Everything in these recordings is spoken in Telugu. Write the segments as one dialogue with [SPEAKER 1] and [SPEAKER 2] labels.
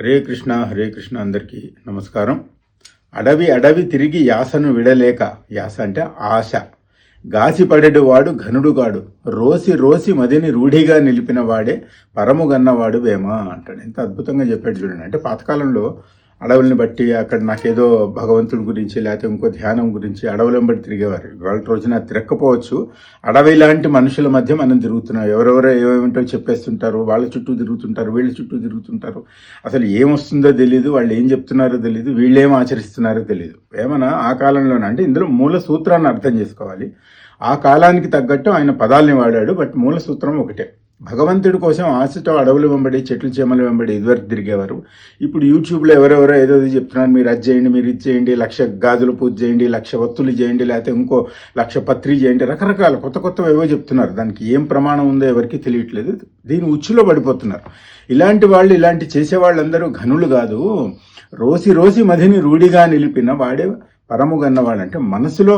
[SPEAKER 1] హరే కృష్ణ హరే కృష్ణ అందరికీ నమస్కారం. అడవి అడవి తిరిగి యాసను విడలేక యాస అంటే ఆశ. గాసిపడెడు ఘనుడుగాడు రోసి రోసి మదిని రూఢిగా నిలిపిన వాడే పరముగన్నవాడు వేమ అంటాడు. ఎంత అద్భుతంగా చెప్పాడు చూడండి. అంటే పాతకాలంలో అడవుల్ని బట్టి అక్కడ నాకేదో భగవంతుడి గురించి లేకపోతే ఇంకో ధ్యానం గురించి అడవులను బట్టి తిరిగేవారు. ఇవాళ రోజున తిరగకపోవచ్చు అడవి లాంటి మనుషుల మధ్య మనం తిరుగుతున్నాం. ఎవరెవరో ఏమేమిటో చెప్పేస్తుంటారు. వాళ్ళ చుట్టూ తిరుగుతుంటారు. వీళ్ళ చుట్టూ తిరుగుతుంటారు. అసలు ఏమొస్తుందో తెలియదు వాళ్ళు ఏం చెప్తున్నారో తెలియదు వీళ్ళు ఏం ఆచరిస్తున్నారో తెలియదు ఏమన్నా ఆ కాలంలోనే అంటే ఇందులో మూల సూత్రాన్ని అర్థం చేసుకోవాలి. ఆ కాలానికి తగ్గట్టు ఆయన పదాలని వాడాడు. బట్ మూల సూత్రం ఒకటే. భగవంతుడి కోసం ఆశతో అడవులు వెంబడి చెట్లు చేమలు వెంబడి ఇదివరకు తిరిగేవారు. ఇప్పుడు యూట్యూబ్లో ఎవరెవరో ఏదో చెప్తున్నారు మీరు అది చేయండి మీరు ఇది చేయండి లక్ష గాజులు పూజ చేయండి లక్ష ఒత్తులు చేయండి లేకపోతే ఇంకో లక్ష పత్రి చేయండి రకరకాల కొత్త కొత్త ఏవో చెప్తున్నారు. దానికి ఏం ప్రమాణం ఉందో ఎవరికి తెలియట్లేదు. దీని ఉచ్చులో పడిపోతున్నారు. ఇలాంటి వాళ్ళు ఇలాంటి చేసేవాళ్ళందరూ ఘనులు కాదు. రోసి రోసి మధిని రూఢిగా నిలిపిన వాడే పరముగన్నవాడు అంటే మనసులో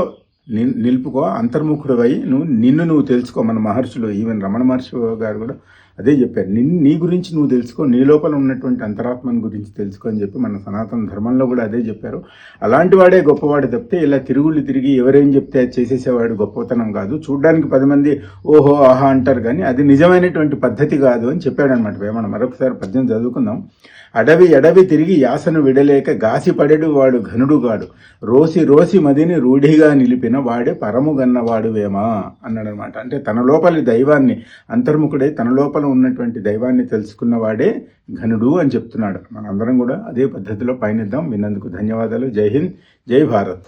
[SPEAKER 1] నిలుపుకో అంతర్ముఖుడవై నువ్వు నిన్ను నువ్వు తెలుసుకో. మన మహర్షులు ఈవెన్ రమణ మహర్షి గారు కూడా అదే చెప్పారు. నిన్ను నీ గురించి నువ్వు తెలుసుకో నీ లోపల ఉన్నటువంటి అంతరాత్మని గురించి తెలుసుకో అని చెప్పి మన సనాతన ధర్మంలో కూడా అదే చెప్పారు. అలాంటి వాడే గొప్పవాడు తప్పితే ఇలా తిరుగుళ్ళు తిరిగి ఎవరేం చెప్తే అది చేసేసేవాడు గొప్పతనం కాదు. చూడ్డానికి పది మంది ఓహో ఆహా అంటారు కానీ అది నిజమైనటువంటి పద్ధతి కాదు అని చెప్పాడనమాట మనం వేమన. మరొకసారి పద్యం చదువుకుందాం. అడవి అడవి తిరిగి యాసను విడలేక గాసిపడెడు వాడు ఘనుడుగాడు. రోసి రోసి మదిని రూఢిగా నిలిపిన వాడే పరముగన్నవాడు వేమా అన్నాడనమాట అంటే తన లోపలి దైవాన్ని అంతర్ముఖుడై తన లోపల ఉన్నటువంటి దైవాన్ని తెలుసుకున్న వాడే ఘనుడు అని చెప్తున్నాడు. మనందరం కూడా అదే పద్ధతిలో పయనిద్దాం. విన్నందుకు ధన్యవాదాలు. జై హింద్. జై భారత్.